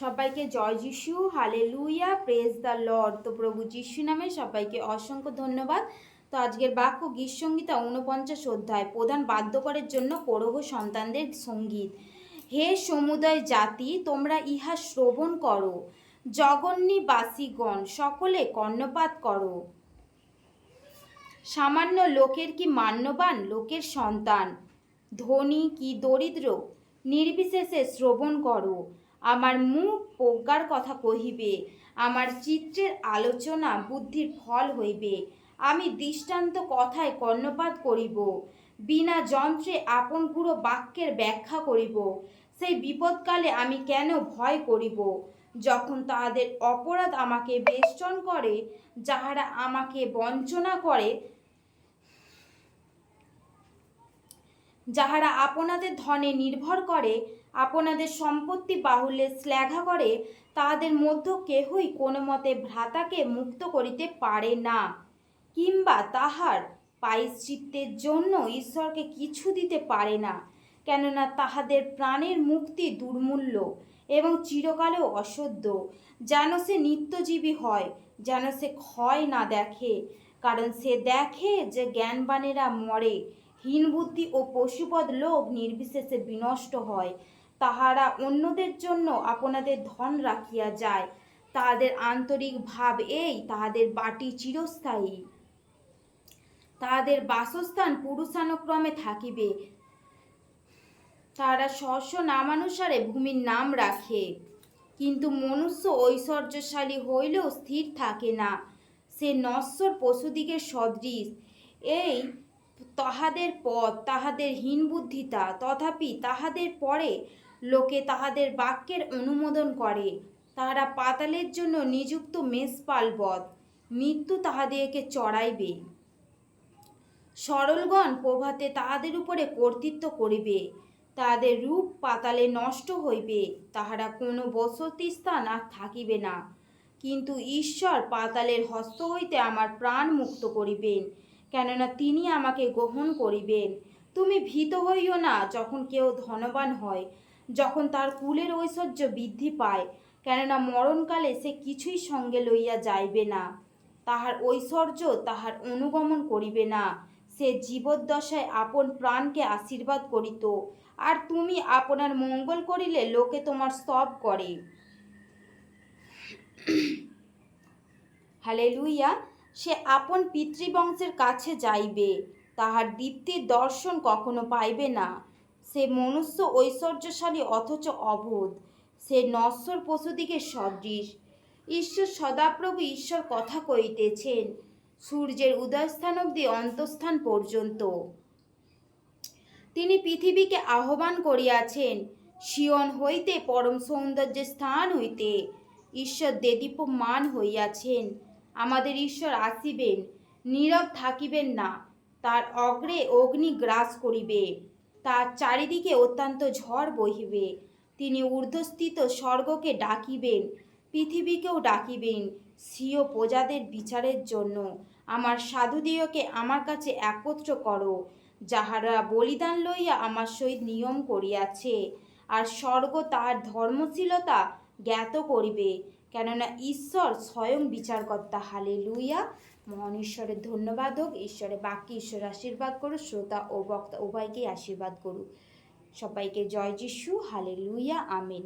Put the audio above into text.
সবাইকে জয় যিশু হালে লুইয়া প্রেজ দ্য লর্ড তো প্রভু যিশু নামে সবাইকে অসংখ্য ধন্যবাদ। তো আজকের বাক্য গীত সঙ্গীতা ঊনপঞ্চাশ অধ্যায়। প্রধান বাদ্যকরের জন্য পৌরহ সন্তানদের সংগীত। হে সমুদয় জাতি, তোমরা ইহা শ্রবণ করো। জগন্নিবাসীগণ সকলে কর্ণপাত করো। সামান্য লোকের কি মান্যবান? লোকের সন্তান। ধনী কি দরিদ্র? নির্বিশেষে শ্রবণ করো। আমার মুখ প্রজ্ঞার কথা কহিবে, আমার চিত্রের আলোচনা বুদ্ধির ফল হইবে। আমি দৃষ্টান্ত কথায় কর্ণপাত করিব, বিনা যন্ত্রে আপন পুরো বাক্যের ব্যাখ্যা করিব। সেই বিপদকালে আমি কেন ভয় করিব? যখন তাহাদের অপরাধ আমাকে বেষ্টন করে, যাহারা আমাকে বঞ্চনা করে, যাহারা আপনাদের ধনে নির্ভর করে আপনাদের সম্পত্তি বাহুল্যে শ্লাঘা করে, তাহাদের মধ্য কেহই কোনো মতে ভ্রাতাকে মুক্ত করিতে পারে না। কিংবা তাহার পায়শ্চিত্তের জন্য ঈশ্বরকে কিছু দিতে পারে না, কেননা তাহাদের প্রাণের মুক্তি দুর্মূল্য এবং চিরকালেও অসহ্য যেন সে নিত্যজীবী হয়, যেন সে ক্ষয় না দেখে, কারণ সে দেখে যে জ্ঞানবানেরা মরে। হীন বুদ্ধি ও পশুপদ লোক নির্বিশেষে বিনষ্ট হয়। তাহারা অন্যদের জন্য আপনাদের ধন রাখিয়া যায়। তাহাদের আন্তরিক ভাব এই, তাহাদের বাটি চিরস্থায়ী। তাহাদের বাসস্থান পুরুষানুক্রমে থাকিবে। তাহারা স্বস্ব নামানুসারে ভূমির নাম রাখে। কিন্তু মনুষ্য ঐশ্বর্যশালী হইলেও স্থির থাকে না। সে নশ্বর পশুদিগের সদৃশ। এই তাহাদের পথ, তাহাদের হীন বুদ্ধিতা তথাপি তাহাদের পরে লোকে তাহাদের বাক্যের অনুমোদন করে। তাহারা পাতালের জন্য নিযুক্ত মেষপালবধ মৃত্যু তাহাদিগকে চড়াইবে। সরলগণ প্রভাতে তাহাদের উপরে কর্তৃত্ব করিবে। তাহাদের রূপ পাতালে নষ্ট হইবে। তাহারা কোনো বসতি স্থান আর থাকিবে না। কিন্তু ঈশ্বর পাতালের হস্ত হইতে আমার প্রাণ মুক্ত করিবেন, কেননা তিনি আমাকে গ্রহণ করিবেন। তুমি ভীত হইও না যখন কেউ ধনবান হয়। যখন তার কুলের ঐশ্বর্য বৃদ্ধি পায়, কেননা মরণকালে সে কিছুই সঙ্গে লইয়া যাইবে না। তাহার ঐশ্বর্য তাহার অনুগমন করিবে না। সে জীবদ্দশায় আপন প্রাণকে আশীর্বাদ করিত। আর তুমি আপনার মঙ্গল করিলে লোকে তোমার স্তব করে। হালেলুইয়া সে আপন পিতৃবংশের কাছে যাইবে। তাহার দীপ্তির দর্শন কখনো পাইবে না। সে মনুষ্য ঐশ্বর্যশালী অথচ অবোধ। সে নশ্বর পশুদিকে সদৃশ। ঈশ্বর সদাপ্রভু ঈশ্বর কথা কইতেছেন সূর্যের উদয়স্থান অব্দি অন্তঃস্থান পর্যন্ত। তিনি পৃথিবীকে আহ্বান করিয়াছেন, শিয়ন হইতে পরম সৌন্দর্যের স্থান হইতে। ঈশ্বর দেদীপ্যমান হইয়াছেন, আমাদের ঈশ্বর আসিবেন, নীরব থাকিবেন না, তার অগ্রে অগ্নি গ্রাস করিবে। তার চারিদিকে অত্যন্ত ঝড় বহিবে। তিনি ঊর্ধ্বস্থিত স্বর্গকে ডাকিবেন, পৃথিবীকেও ডাকিবেন, স্বীয় প্রজাদের বিচারের জন্য। আমার সাধুদিওকে আমার কাছে একত্র করো, যাহারা বলিদান লইয়া আমার সহিত নিয়ম করিয়াছে, আর স্বর্গ তাহার ধর্মশীলতা জ্ঞাত করিবে, কেননা ঈশ্বর স্বয়ং বিচারকর্তা। হালে লুইয়া মহান ঈশ্বরের ধন্যবাদ হোক, ঈশ্বরে বাকি ঈশ্বর আশীর্বাদ করো শ্রোতা ও বক্তা উভয়কেই আশীর্বাদ করুক। সবাইকে জয় যিশু হালে লুইয়া আমেন।